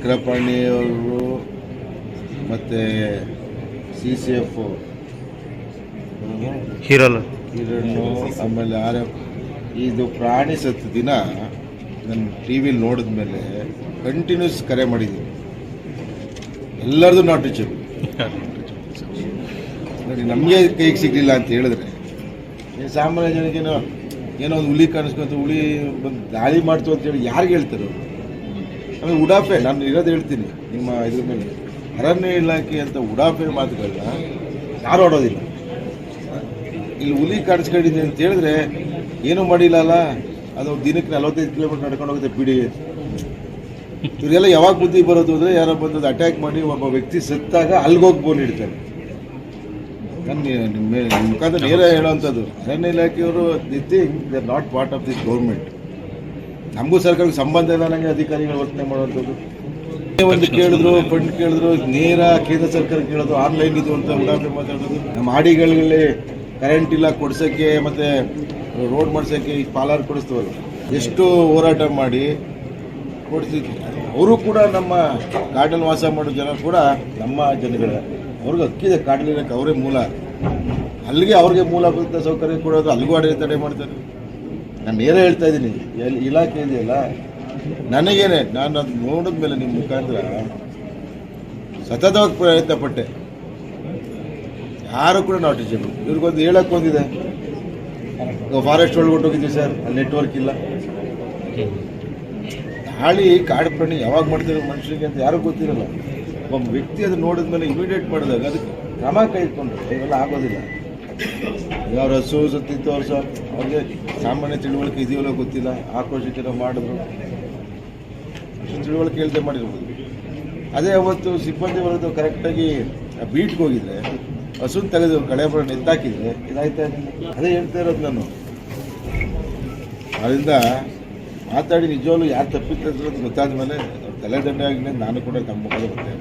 ಚಕ್ರಪಾಣಿಯವರು ಮತ್ತು C C F ಹೀರಲ್ಲ ಕಿರಣ್ ಆಮೇಲೆ ಆರ್ ಎಫ್. ಇದು ಪ್ರಾಣಿ ಸತ್ತು ದಿನ ನಾನು ಟಿ ವಿಲಿ ನೋಡಿದ ಮೇಲೆ ಕಂಟಿನ್ಯೂಸ್ ಕರೆ ಮಾಡಿದ್ದೀನಿ. ಎಲ್ಲರದು ನಾಟ್ ರೀಚಬಲ್ ನೋಡಿ ನಮಗೆ ಕೈಗೆ ಸಿಗಲಿಲ್ಲ ಅಂತ ಹೇಳಿದ್ರೆ ಈ ಸಾಮಾನ್ಯ ಜನಕ್ಕೇನೋ ಏನೋ ಒಂದು ಹುಲಿ ಕಾಣಿಸ್ಕೊಂತ ಹುಲಿ ಬಂದು ದಾಳಿ ಮಾಡ್ತು ಅಂತ ಹೇಳಿ ಯಾರಿಗೆ ಹೇಳ್ತಾರೆ ಅವ್ರು? ಆಮೇಲೆ ಉಡಾಫೆ, ನಾನು ಇರೋದು ಹೇಳ್ತೀನಿ, ನಿಮ್ಮ ಇದ್ರ ಮೇಲೆ. ಅರಣ್ಯ ಇಲಾಖೆ ಅಂತ ಉಡಾಫೆ ಮಾತುಗಳನ್ನ ಯಾರು ಆಡೋದಿಲ್ಲ. ಇಲ್ಲಿ ಹುಲಿ ಕಾಣಿಸ್ಕೊಂಡಿದೆ ಅಂತ ಹೇಳಿದ್ರೆ ಏನೂ ಮಾಡಿಲ್ಲಲ್ಲ ಅದು ದಿನಕ್ಕೆ ನಲವತ್ತೈದು ಕಿಲೋಮೀಟರ್ ನಡ್ಕೊಂಡು ಹೋಗುತ್ತೆ ಬಿಡಿ ಇವರೆಲ್ಲ ಯಾವಾಗ ಬುದ್ಧಿ ಬರೋದು ಅಂದರೆ ಯಾರೋ ಬಂದು ಅಟ್ಯಾಕ್ ಮಾಡಿ ಒಬ್ಬ ವ್ಯಕ್ತಿ ಸತ್ತಾಗ ಅಲ್ಗೋಗಿ ಬೋನ್ ಇಡ್ತಾರೆ ನಿಮ್ಮ ಮುಖಾಂತರ ನೇರ ಹೇಳೋವಂಥದ್ದು ಅರಣ್ಯ ಇಲಾಖೆಯವರು the thing they are not part of this government ನಮಗೂ ಸರ್ಕಾರಕ್ಕೆ ಸಂಬಂಧ ಇಲ್ಲ ನನಗೆ ಅಧಿಕಾರಿಗಳು ವರ್ತನೆ ಮಾಡುವಂಥದ್ದು. ಒಂದು ಕೇಳಿದ್ರು ಫಂಡ್ ಕೇಳಿದ್ರು ನೇರ ಕೇಂದ್ರ ಸರ್ಕಾರ ಕೇಳೋದು ಆನ್ಲೈನ್ ಇದು ಅಂತ ಉದಾಹರಣೆ ಮಾತಾಡೋದು. ನಮ್ಮ ಹಾಡಿಗಳಲ್ಲಿ ಕರೆಂಟ್ ಇಲ್ಲ ಕೊಡ್ಸೋಕ್ಕೆ ಮತ್ತು ರೋಡ್ ಮಾಡ್ಸೋಕ್ಕೆ ಈ ಪಾಲಾರ್ ಕೊಡಿಸ್ತವಲ್ಲ ಎಷ್ಟು ಹೋರಾಟ ಮಾಡಿ ಕೊಡಿಸಿದ್ವಿ ಅವರು ಕೂಡ ನಮ್ಮ ಕಾಡಲ್ಲಿ ವಾಸ ಮಾಡೋ ಜನ ಕೂಡ ನಮ್ಮ ಜನಗಳ. ಅವ್ರಿಗೆ ಅಕ್ಕಿದೆ ಕಾಡಲಿರೋಕ್ಕೆ ಅವರೇ ಮೂಲ. ಅಲ್ಲಿಗೆ ಅವ್ರಿಗೆ ಮೂಲಭೂತ ಸೌಕರ್ಯ ಕೊಡೋದು ಅಲ್ಲಿಗೂ ಅಡಿಗೆ ತಡೆ ಮಾಡ್ತಾರೆ. ನಾನು ನೇರ ಹೇಳ್ತಾ ಇದ್ದೀನಿ. ಎಲ್ಲಿ ಇಲಾಖೆ ಇದೆಯಲ್ಲ? ನನಗೇನೆ, ನಾನು ಅದು ನೋಡಿದ ಮೇಲೆ ನಿಮ್ಮ ಮುಖಾಂತರ ಸತತವಾಗಿ ಪ್ರಯತ್ನ ಪಟ್ಟೆ. ಯಾರು ಕೂಡ ನಾಟ್ ರೀಚಬಲ್ ಇವ್ರಿಗೊಂದು ಹೇಳಕ್ಕೆ ಒಂದಿದೆ. ಫಾರೆಸ್ಟ್ ಒಳಗೆ ಕೊಟ್ಟೋಗಿದ್ದೀವಿ ಸರ್ ಅಲ್ಲಿ ನೆಟ್ವರ್ಕ್ ಇಲ್ಲ. ಹಾಳಿ ಕಾಡು ಪ್ರಾಣಿ ಯಾವಾಗ ಮಾಡ್ತಾರೆ ಮನುಷ್ಯರಿಗೆ ಅಂತ ಯಾರಿಗೂ ಗೊತ್ತಿರಲ್ಲ. ಒಬ್ಬ ವ್ಯಕ್ತಿ ಅದು ನೋಡಿದ ಮೇಲೆ ಇಮಿಡಿಯೇಟ್ ಮಾಡಿದಾಗ ಅದಕ್ಕೆ ಕ್ರಮ ಕೈಗೊಂಡ್ರೆ ಇವೆಲ್ಲ ಆಗೋದಿಲ್ಲ. ಅವ್ರ ಹಸು ಅವ್ರು ಸಹ ಅವ್ರಿಗೆ ಸಾಮಾನ್ಯ ತಿಳುವಳಿಕೆ ಇದೆಯಲ್ಲ ಗೊತ್ತಿಲ್ಲ. ಆಕ್ರೋಶಕ್ಕೆ ಮಾಡಿದ್ರು. ತಿಳುವಳಿಕೆ ಹೇಳ್ದೆ ಮಾಡಿರ್ಬೋದು. ಅದೇ ಅವತ್ತು ಸಿಬ್ಬಂದಿ ಬರೋದು ಕರೆಕ್ಟಾಗಿ ಬೀಟ್ಗೆ ಹೋಗಿದ್ರೆ ಹಸು ತೆಗೆದು ಕಳೆ ಬರೋ ಎತ್ತಾಕಿದ್ರೆ ಇದಾಯ್ತಾ. ಅದೇ ಹೇಳ್ತಾ ಇರೋದು ನಾನು. ಅದರಿಂದ ಮಾತಾಡಿ ನಿಜವಾಗ್ಲೂ ಯಾರು ತಪ್ಪಿತ್ತು ಅಂತ ಗೊತ್ತಾದ ಮೇಲೆ ತಲೆದಂಡೆ ಆಗಿದೆ ನಾನು ಕೂಡ ತಮ್ಮ ಮುಖದ ಒತ್ತಾಯ